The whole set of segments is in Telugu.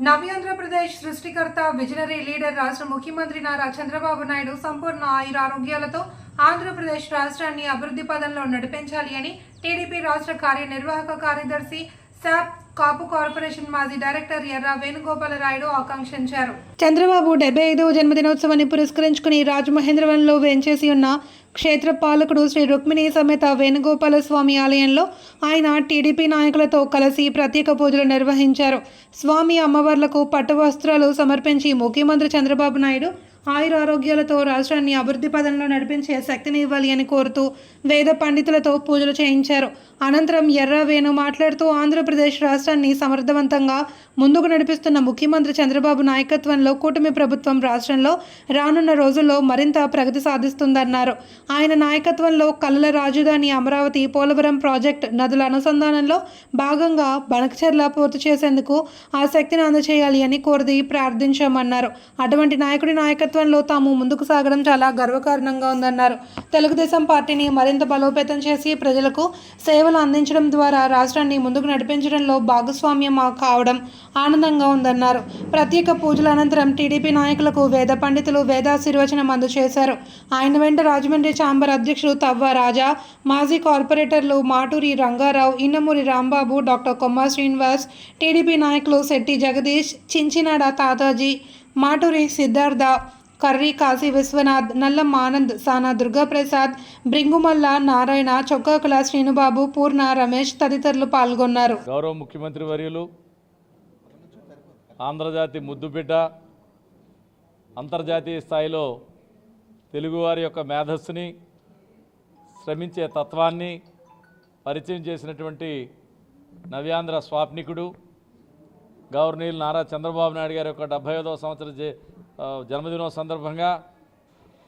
నవ్యాంధ్రప్రదేశ్ సృష్టికర్త విజనరీ లీడర్ రాష్ట్ర ముఖ్యమంత్రి నారా చంద్రబాబు నాయుడు సంపూర్ణ ఆయురారోగ్యాలతో ఆంధ్రప్రదేశ్ రాష్ట్రాన్ని అభివృద్ధి పదంలో నడిపించాలి అని టీడీపీ రాష్ట్ర కార్యనిర్వాహక కార్యదర్శి శాప్ కాపు కార్పొరేషన్ మాజీ డైరెక్టర్ ఎర్ర వేణుగోపాలరాయుడు ఆకాంక్షించారు. చంద్రబాబు డెబ్బై ఐదవ జన్మదినోత్సవాన్ని పురస్కరించుకుని రాజమహేంద్రవరంలో వేంచేసి ఉన్న క్షేత్ర పాలకుడు శ్రీ రుక్మిణి సమేత వేణుగోపాల స్వామి ఆలయంలో ఆయన టీడీపీ నాయకులతో కలిసి ప్రత్యేక పూజలు నిర్వహించారు. స్వామి అమ్మవార్లకు పట్టు వస్త్రాలు సమర్పించి ముఖ్యమంత్రి చంద్రబాబు నాయుడు ఆయురారోగ్యాలతో రాష్ట్రాన్ని అభివృద్ధి పదంలో నడిపించే శక్తిని ఇవ్వాలి అని కోరుతూ వేద పండితులతో పూజలు చేయించారు. అనంతరం ఎర్రవేణు మాట్లాడుతూ ఆంధ్రప్రదేశ్ రాష్ట్రాన్ని సమర్థవంతంగా ముందుకు నడిపిస్తున్న ముఖ్యమంత్రి చంద్రబాబు నాయకత్వంలో కూటమి ప్రభుత్వం రాష్ట్రంలో రానున్న రోజుల్లో మరింత ప్రగతి సాధిస్తుందన్నారు. ఆయన నాయకత్వంలో కళల రాజధాని అమరావతి పోలవరం ప్రాజెక్ట్ నదుల అనుసంధానంలో భాగంగా బనకచెర్ల పూర్తి చేసేందుకు ఆ శక్తిని అందచేయాలి అని కోరిది ప్రార్థించామన్నారు. అటువంటి నాయకుడి నాయకత్వం నాయకత్వంలో తాము ముందుకు సాగడం చాలా గర్వకారణంగా ఉందన్నారు. తెలుగుదేశం పార్టీని మరింత బలోపేతం చేసి ప్రజలకు సేవలు అందించడం ద్వారా రాష్ట్రాన్ని ముందుకు నడిపించడంలో భాగస్వామ్యం కావడం ఆనందంగా ఉందన్నారు. ప్రత్యేక పూజల అనంతరం టీడీపీ నాయకులకు వేద పండితులు వేదాశీర్వచనం అందజేశారు. ఆయన వెంట రాజమండ్రి ఛాంబర్ అధ్యక్షుడు తవ్వ రాజా మాజీ కార్పొరేటర్లు మాటూరి రంగారావు ఇన్నమూరి రాంబాబు డాక్టర్ కొమ్మ శ్రీనివాస్ టీడీపీ నాయకులు శెట్టి జగదీష్ చించినాడ తాతాజీ మాటూరి సిద్ధార్థ కర్రీ కాశీ విశ్వనాథ్ నల్లం ఆనంద్ సానా దుర్గాప్రసాద్ బ్రింగుమల్ల నారాయణ చొక్కాకుల శ్రీనుబాబు పూర్ణ రమేష్ తదితరులు పాల్గొన్నారు. గౌరవ ముఖ్యమంత్రి వర్యులు ఆంధ్రజాతి ముద్దుబిడ్డ అంతర్జాతీయ స్థాయిలో తెలుగువారి యొక్క మేధస్సుని శ్రమించే తత్వాన్ని పరిచయం చేసినటువంటి నవ్యాంధ్ర స్వాప్నికుడు గవర్నీల్ నారా చంద్రబాబు నాయుడు గారి యొక్క డెబ్బై ఐదవ సంవత్సర జన్మదినం సందర్భంగా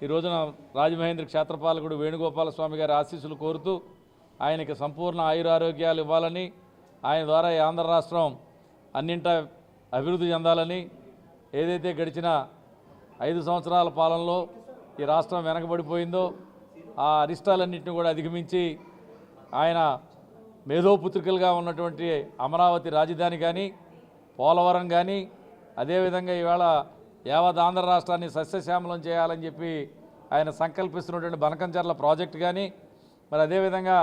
ఈ రోజున రాజమహేంద్ర క్షేత్రపాలకుడు వేణుగోపాల స్వామి గారి ఆశీస్సులు కోరుతూ ఆయనకి సంపూర్ణ ఆయురారోగ్యాలు ఇవ్వాలని ఆయన ద్వారా ఈ ఆంధ్ర రాష్ట్రం అన్నింట అభివృద్ధి చెందాలని ఏదైతే గడిచిన ఐదు సంవత్సరాల పాలనలో ఈ రాష్ట్రం వెనకబడిపోయిందో ఆ అరిష్టాలన్నింటినీ కూడా అధిగమించి ఆయన మేధోపుత్రికలుగా ఉన్నటువంటి అమరావతి రాజధాని కానీ పోలవరం కానీ అదేవిధంగా ఈవేళ యావత్ ఆంధ్ర రాష్ట్రాన్ని సస్యశ్యామలం చేయాలని చెప్పి ఆయన సంకల్పిస్తున్నటువంటి బనకంచర్ల ప్రాజెక్టు కానీ మరి అదేవిధంగా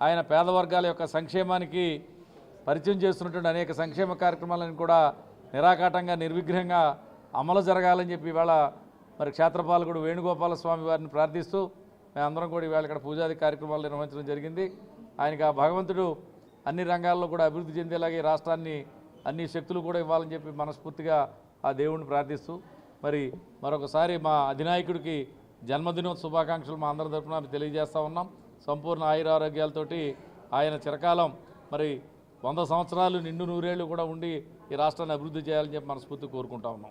ఆయన పేద వర్గాల యొక్క సంక్షేమానికి పరిచయం చేస్తున్నటువంటి అనేక సంక్షేమ కార్యక్రమాలను కూడా నిరాకాటంగా నిర్విఘ్నంగా అమలు జరగాలని చెప్పి ఇవాళ మరి క్షేత్రపాలకుడు వేణుగోపాల స్వామి వారిని ప్రార్థిస్తూ మేమందరం కూడా ఇవాళ ఇక్కడ పూజాది కార్యక్రమాలు నిర్వహించడం జరిగింది. ఆయనకి ఆ భగవంతుడు అన్ని రంగాల్లో కూడా అభివృద్ధి చెందేలాగే రాష్ట్రాన్ని అన్ని శక్తులు కూడా ఇవ్వాలని చెప్పి మనస్ఫూర్తిగా ఆ దేవుణ్ణి ప్రార్థిస్తూ మరి మరొకసారి మా అధినాయకుడికి జన్మదినోత్సవ శుభాకాంక్షలు మా అందరి తరఫున తెలియజేస్తూ ఉన్నాం. సంపూర్ణ ఆయురారోగ్యాలతోటి ఆయన చిరకాలం మరి వంద సంవత్సరాలు నిండు నూరేళ్ళు కూడా ఉండి ఈ రాష్ట్రాన్ని అభివృద్ధి చేయాలని చెప్పి మనస్ఫూర్తి కోరుకుంటా ఉన్నాం.